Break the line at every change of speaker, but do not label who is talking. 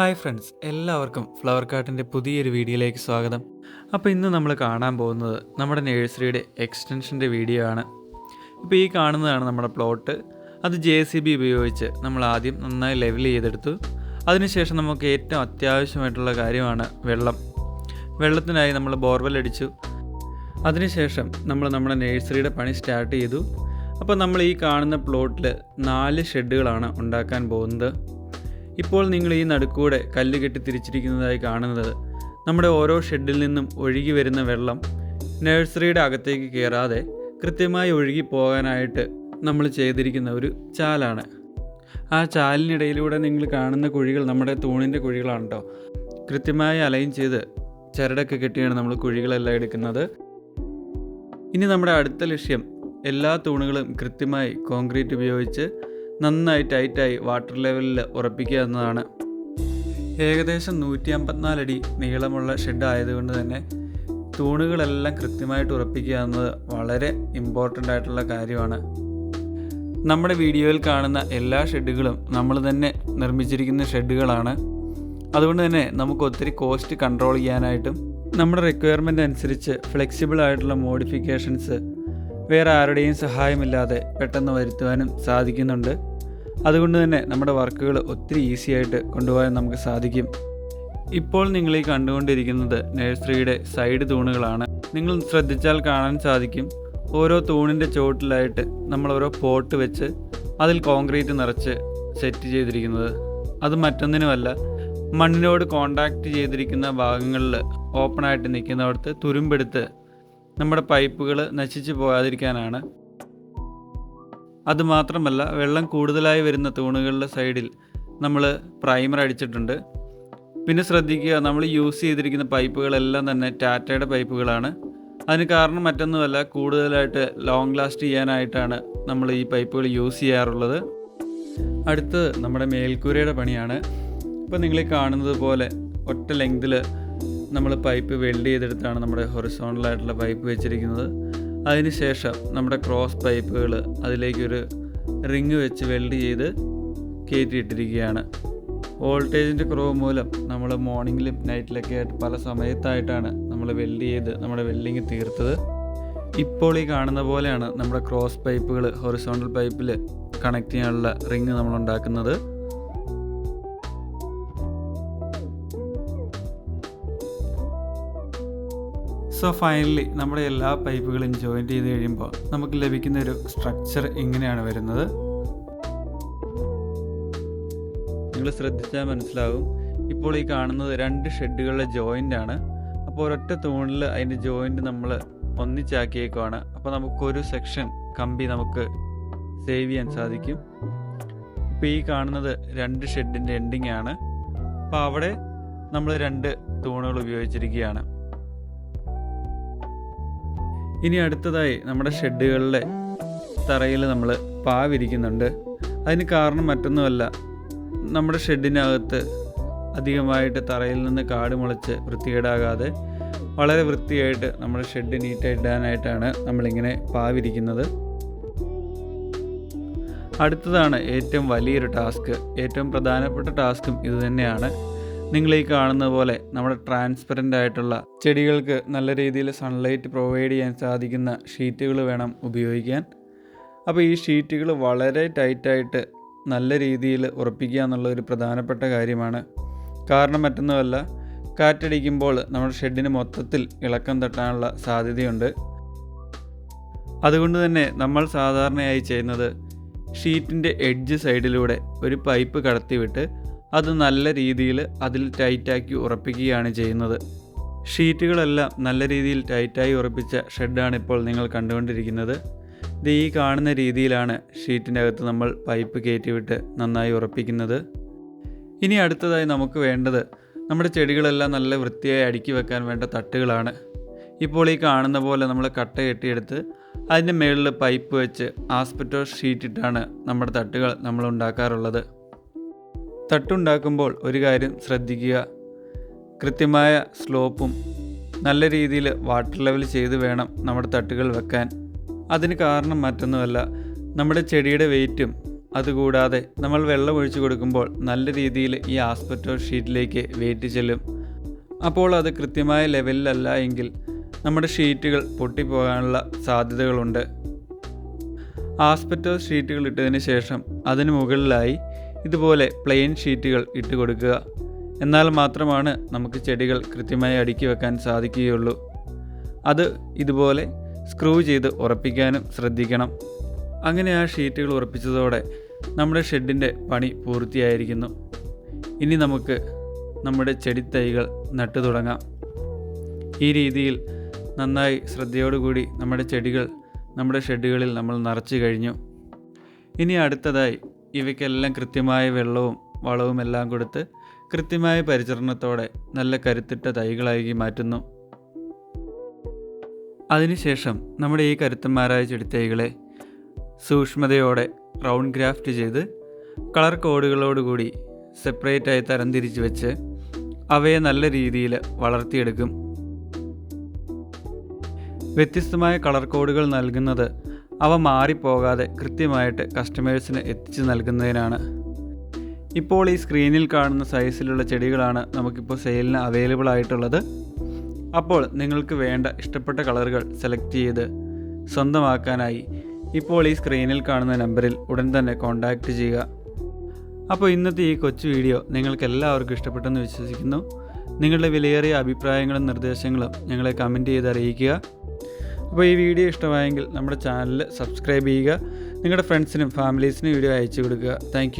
Hi friends എല്ലാവർക്കും flower കാർട്ടിന്റെ പുതിയൊരു വീഡിയോയിലേക്ക് സ്വാഗതം. അപ്പോൾ ഇന്ന് നമ്മൾ കാണാൻ പോകുന്നത് നമ്മുടെ നേഴ്സറിയുടെ എക്സ്റ്റൻഷന്റെ വീഡിയോ ആണ്. ഇപ്പോൾ ഈ കാണുന്നതാണ് നമ്മുടെ പ്ലോട്ട് അത് ജെ സി ബി ഉപയോഗിച്ച് നമ്മൾ ആദ്യം നന്നായി ലെവൽ ചെയ്തെടുത്തു. അതിനുശേഷം നമുക്ക് ഏറ്റവും അത്യാവശ്യമായിട്ടുള്ള കാര്യമാണ് വെള്ളം. വെള്ളത്തിനായി നമ്മൾ ബോർവെൽ അടിച്ചു. അതിനുശേഷം നമ്മൾ നമ്മുടെ നേഴ്സറിയുടെ പണി സ്റ്റാർട്ട് ചെയ്തു. അപ്പോൾ നമ്മൾ ഈ കാണുന്ന പ്ലോട്ടിൽ നാല് ഷെഡുകളാണ് ഉണ്ടാക്കാൻ പോകുന്നത്. ഇപ്പോൾ നിങ്ങൾ ഈ നടുക്കൂടെ കല്ല് കെട്ടി തിരിച്ചിരിക്കുന്നതായി കാണുന്നത് നമ്മുടെ ഓരോ ഷെഡിൽ നിന്നും ഒഴുകി വരുന്ന വെള്ളം നഴ്സറിയുടെ അകത്തേക്ക് കയറാതെ കൃത്യമായി ഒഴുകി പോകാനായിട്ട് നമ്മൾ ചെയ്തിരിക്കുന്ന ഒരു ചാലാണ്. ആ ചാലിനിടയിലൂടെ നിങ്ങൾ കാണുന്ന കുഴികൾ നമ്മുടെ തൂണിന്റെ കുഴികളാണ് കേട്ടോ കൃത്യമായി അലൈൻ ചെയ്ത് ചരടൊക്കെ കെട്ടിയാണ് നമ്മൾ കുഴികളെല്ലാം എടുക്കുന്നത്. ഇനി നമ്മുടെ അടുത്ത ലക്ഷ്യം എല്ലാ തൂണുകളും കൃത്യമായി കോൺക്രീറ്റ് ഉപയോഗിച്ച് നന്നായി ടൈറ്റായി വാട്ടർ ലെവലിൽ ഉറപ്പിക്കുക എന്നതാണ്. ഏകദേശം നൂറ്റി അമ്പത്തിനാലടി നീളമുള്ള ഷെഡ് ആയതുകൊണ്ട് തന്നെ തൂണുകളെല്ലാം കൃത്യമായിട്ട് ഉറപ്പിക്കുക എന്നത് വളരെ ഇമ്പോർട്ടന്റ് ആയിട്ടുള്ള കാര്യമാണ്. നമ്മുടെ വീഡിയോയിൽ കാണുന്ന എല്ലാ ഷെഡുകളും നമ്മൾ തന്നെ നിർമ്മിച്ചിരിക്കുന്ന ഷെഡുകളാണ്. അതുകൊണ്ട് തന്നെ നമുക്ക് ഒത്തിരി കോസ്റ്റ് കൺട്രോൾ ചെയ്യാനായിട്ടും നമ്മുടെ റിക്വയർമെന്റ് അനുസരിച്ച് ഫ്ലെക്സിബിൾ ആയിട്ടുള്ള മോഡിഫിക്കേഷൻസ് വേറെ ആരുടെയും സഹായമില്ലാതെ പെട്ടെന്ന് വരുത്തുവാനും സാധിക്കുന്നുണ്ട്. അതുകൊണ്ട് തന്നെ നമ്മുടെ വർക്കുകൾ ഒത്തിരി ഈസി ആയിട്ട് കൊണ്ടുപോകാൻ നമുക്ക് സാധിക്കും. ഇപ്പോൾ നിങ്ങൾ ഈ കണ്ടുകൊണ്ടിരിക്കുന്നത് നഴ്സറിയുടെ സൈഡ് തൂണുകളാണ്. നിങ്ങൾ ശ്രദ്ധിച്ചാൽ കാണാൻ സാധിക്കും. ഓരോ തൂണിന്റെ ചുവട്ടിലായിട്ട് നമ്മൾ ഓരോ പോട്ട് വെച്ച് അതിൽ കോൺക്രീറ്റ് നിറച്ച് സെറ്റ് ചെയ്തിരിക്കുന്നത്. അത് മറ്റൊന്നിനുമല്ല മണ്ണിനോട് കോണ്ടാക്റ്റ് ചെയ്തിരിക്കുന്ന ഭാഗങ്ങളിൽ ഓപ്പണായിട്ട് നിൽക്കുന്നിടത്ത് തുരുമ്പെടുത്ത് നമ്മുടെ പൈപ്പുകൾ നശിച്ചു പോകാതിരിക്കാനാണ് അതുമാത്രമല്ല വെള്ളം കൂടുതലായി വരുന്ന തൂണുകളുടെ സൈഡിൽ നമ്മൾ പ്രൈമർ അടിച്ചിട്ടുണ്ട്. പിന്നെ ശ്രദ്ധിക്കുക നമ്മൾ യൂസ് ചെയ്തിരിക്കുന്ന പൈപ്പുകളെല്ലാം തന്നെ ടാറ്റയുടെ പൈപ്പുകളാണ്. അതിന് കാരണം മറ്റൊന്നുമല്ല കൂടുതലായിട്ട് ലോങ് ലാസ്റ്റ് ചെയ്യാനായിട്ടാണ് നമ്മൾ ഈ പൈപ്പുകൾ യൂസ് ചെയ്യാറുള്ളത്. അടുത്തത് നമ്മുടെ മേൽക്കൂരയുടെ പണിയാണ്. ഇപ്പോൾ നിങ്ങൾ കാണുന്നത് പോലെ ഒറ്റ ലെങ്തിൽ നമ്മൾ പൈപ്പ് വെൽഡ് ചെയ്തെടുത്താണ് നമ്മുടെ ഹൊറിസോണലായിട്ടുള്ള പൈപ്പ് വെച്ചിരിക്കുന്നത്. അതിനുശേഷം നമ്മുടെ ക്രോസ് പൈപ്പുകൾ അതിലേക്കൊരു റിങ് വെച്ച് വെൽഡ് ചെയ്ത് കയറ്റിയിട്ടിരിക്കുകയാണ് വോൾട്ടേജിന്റെ കുറവ് മൂലം നമ്മൾ മോർണിംഗിലും നൈറ്റിലൊക്കെ ആയിട്ട് പല സമയത്തായിട്ടാണ് നമ്മൾ വെൽഡ് ചെയ്ത് നമ്മുടെ വെൽഡിങ് തീർത്തത്. ഇപ്പോൾ ഈ കാണുന്ന പോലെയാണ് നമ്മുടെ ക്രോസ് പൈപ്പുകൾ ഹൊറിസോണ്ടൽ പൈപ്പിൽ കണക്ട് ചെയ്യാനുള്ള റിങ് നമ്മൾ ഉണ്ടാക്കുന്നത്. സോ ഫൈനലി നമ്മുടെ എല്ലാ പൈപ്പുകളും ജോയിന്റ് ചെയ്ത് കഴിയുമ്പോൾ നമുക്ക് ലഭിക്കുന്ന ഒരു സ്ട്രക്ചർ ഇങ്ങനെയാണ് വരുന്നത്? നിങ്ങൾ ശ്രദ്ധിച്ചാൽ മനസ്സിലാകും ഇപ്പോൾ ഈ കാണുന്നത് രണ്ട് ഷെഡുകളുടെ ജോയിന്റ് ആണ്. അപ്പോൾ ഒരൊറ്റ തൂണിൽ അതിന്റെ ജോയിന്റ് നമ്മൾ ഒന്നിച്ചാക്കിയേക്കുവാണ്. അപ്പോൾ നമുക്കൊരു സെക്ഷൻ കമ്പി നമുക്ക് സേവ് ചെയ്യാൻ സാധിക്കും. ഇപ്പോൾ ഈ കാണുന്നത് രണ്ട് ഷെഡിന്റെ എൻഡിങ് ആണ്. അപ്പോൾ അവിടെ നമ്മൾ രണ്ട് തൂണുകൾ ഉപയോഗിച്ചിരിക്കുകയാണ്. ഇനി അടുത്തതായി നമ്മുടെ ഷെഡുകളിലെ തറയിൽ നമ്മൾ പാവിരിക്കുന്നുണ്ട്. അതിന് കാരണം മറ്റൊന്നുമല്ല നമ്മുടെ ഷെഡിനകത്ത് അധികമായിട്ട് തറയിൽ നിന്ന് കാട് മുളച്ച് വൃത്തികേടാകാതെ വളരെ വൃത്തിയായിട്ട് നമ്മുടെ ഷെഡ് നീറ്റായിടാനായിട്ടാണ് നമ്മളിങ്ങനെ പാവിരിക്കുന്നത്. അടുത്തതാണ് ഏറ്റവും വലിയൊരു ടാസ്ക്. ഏറ്റവും പ്രധാനപ്പെട്ട ടാസ്കും ഇത് തന്നെയാണ്. നിങ്ങൾ ഈ കാണുന്ന പോലെ നമ്മുടെ ട്രാൻസ്പെറന്റ് ആയിട്ടുള്ള ചെടികൾക്ക് നല്ല രീതിയിൽ സൺലൈറ്റ് പ്രൊവൈഡ് ചെയ്യാൻ സാധിക്കുന്ന ഷീറ്റുകൾ വേണം ഉപയോഗിക്കാൻ. അപ്പോൾ ഈ ഷീറ്റുകൾ വളരെ ടൈറ്റായിട്ട് നല്ല രീതിയിൽ ഉറപ്പിക്കുക എന്നുള്ള ഒരു പ്രധാനപ്പെട്ട കാര്യമാണ്. കാരണം മറ്റൊന്നുമല്ല കാറ്റടിക്കുമ്പോൾ നമ്മുടെ ഷെഡിന് മൊത്തത്തിൽ ഇളക്കം തട്ടാനുള്ള സാധ്യതയുണ്ട്. അതുകൊണ്ട് തന്നെ നമ്മൾ സാധാരണയായി ചെയ്യുന്നത് ഷീറ്റിന്റെ എഡ്ജ് സൈഡിലൂടെ ഒരു പൈപ്പ് കടത്തിവിട്ട് അത് നല്ല രീതിയിൽ അതിൽ ടൈറ്റാക്കി ഉറപ്പിക്കുകയാണ് ചെയ്യുന്നത്. ഷീറ്റുകളെല്ലാം നല്ല രീതിയിൽ ടൈറ്റായി ഉറപ്പിച്ച ഷെഡാണ് ഇപ്പോൾ നിങ്ങൾ കണ്ടുകൊണ്ടിരിക്കുന്നത്. ഇത് ഈ കാണുന്ന രീതിയിലാണ് ഷീറ്റിന്റെ അകത്ത് നമ്മൾ പൈപ്പ് കയറ്റിവിട്ട് നന്നായി ഉറപ്പിക്കുന്നത്. ഇനി അടുത്തതായി നമുക്ക് വേണ്ടത് നമ്മുടെ ചെടികളെല്ലാം നല്ല വൃത്തിയായി അടുക്കി വെക്കാൻ വേണ്ട തട്ടുകളാണ്. ഇപ്പോൾ ഈ കാണുന്ന പോലെ നമ്മൾ കട്ട കെട്ടിയെടുത്ത് അതിന്റെ മുകളിൽ പൈപ്പ് വെച്ച് ആസ്പെറ്റോ ഷീറ്റിട്ടാണ് നമ്മുടെ തട്ടുകൾ നമ്മൾ ഉണ്ടാക്കാറുള്ളത്. തട്ടുണ്ടാക്കുമ്പോൾ ഒരു കാര്യം ശ്രദ്ധിക്കുക. കൃത്യമായ സ്ലോപ്പും നല്ല രീതിയിൽ വാട്ടർ ലെവൽ ചെയ്ത് വേണം നമ്മുടെ തട്ടുകൾ വെക്കാൻ. അതിന് കാരണം മറ്റൊന്നുമല്ല. നമ്മുടെ ചെടിയുടെ വെയിറ്റും അതുകൂടാതെ നമ്മൾ വെള്ളം ഒഴിച്ചു കൊടുക്കുമ്പോൾ നല്ല രീതിയിൽ ഈ ആസ്പെറ്റോ ഷീറ്റിലേക്ക് വെയിറ്റ് ചെല്ലും. അപ്പോൾ അത് കൃത്യമായ ലെവലിലല്ല എങ്കിൽ നമ്മുടെ ഷീറ്റുകൾ പൊട്ടിപ്പോകാനുള്ള സാധ്യതകളുണ്ട്. ആസ്പെറ്റോ ഷീറ്റുകൾ ഇട്ടതിന് ശേഷം അതിന് മുകളിലായി ഇതുപോലെ പ്ലെയിൻ ഷീറ്റുകൾ ഇട്ട് കൊടുക്കുക. എന്നാൽ മാത്രമാണ് നമുക്ക് ചെടികൾ കൃത്യമായി അടുക്കി വെക്കാൻ സാധിക്കുകയുള്ളൂ. അത് ഇതുപോലെ സ്ക്രൂ ചെയ്ത് ഉറപ്പിക്കാനും ശ്രദ്ധിക്കണം. അങ്ങനെ ആ ഷീറ്റുകൾ ഉറപ്പിച്ചതോടെ നമ്മുടെ ഷെഡിന്റെ പണി പൂർത്തിയായിരിക്കുന്നു. ഇനി നമുക്ക് നമ്മുടെ ചെടിത്തൈകൾ നട്ടു തുടങ്ങാം. ഈ രീതിയിൽ നന്നായി ശ്രദ്ധയോടുകൂടി നമ്മുടെ ചെടികൾ നമ്മുടെ ഷെഡുകളിൽ നമ്മൾ നിറച്ചു കഴിഞ്ഞു. ഇനി അടുത്തതായി ഇവയ്ക്കെല്ലാം കൃത്യമായ വെള്ളവും വളവും എല്ലാം കൊടുത്ത് കൃത്യമായ പരിചരണത്തോടെ നല്ല കരുത്തിട്ട തൈകളാക്കി മാറ്റുന്നു. അതിനുശേഷം നമ്മുടെ ഈ കരുത്തന്മാരായ ചെടിത്തൈകളെ സൂക്ഷ്മതയോടെ റൗണ്ട് ഗ്രാഫ്റ്റ് ചെയ്ത് കളർ കോഡുകളോടുകൂടി സെപ്പറേറ്റായി തരംതിരിച്ച് വെച്ച് അവയെ നല്ല രീതിയിൽ വളർത്തിയെടുക്കും. വ്യത്യസ്തമായ കളർ കോഡുകൾ നൽകുന്നത് അവ മാറിപ്പോകാതെ കൃത്യമായിട്ട് കസ്റ്റമേഴ്സിന് എത്തിച്ചു നൽകുന്നതിനാണ്. ഇപ്പോൾ ഈ സ്ക്രീനിൽ കാണുന്ന സൈസിലുള്ള ചെടികളാണ് നമുക്കിപ്പോൾ സെയിലിന് അവൈലബിൾ ആയിട്ടുള്ളത്. അപ്പോൾ നിങ്ങൾക്ക് വേണ്ട ഇഷ്ടപ്പെട്ട കളറുകൾ സെലക്ട് ചെയ്ത് സ്വന്തമാക്കാനായി ഇപ്പോൾ ഈ സ്ക്രീനിൽ കാണുന്ന നമ്പറിൽ ഉടൻ തന്നെ കോൺടാക്റ്റ് ചെയ്യുക. അപ്പോൾ ഇന്നത്തെ ഈ കൊച്ചു വീഡിയോ നിങ്ങൾക്ക് എല്ലാവർക്കും ഇഷ്ടപ്പെട്ടെന്ന് വിശ്വസിക്കുന്നു. നിങ്ങളുടെ വിലയേറിയ അഭിപ്രായങ്ങളും നിർദ്ദേശങ്ങളും ഞങ്ങളെ കമന്റ് ചെയ്ത് അറിയിക്കുക. അപ്പോൾ ഈ വീഡിയോ ഇഷ്ടമായെങ്കിൽ നമ്മുടെ ചാനൽ സബ്സ്ക്രൈബ് ചെയ്യുക നിങ്ങളുടെ ഫ്രണ്ട്സിനും ഫാമിലീസിനും വീഡിയോ അയച്ചു കൊടുക്കുക. താങ്ക്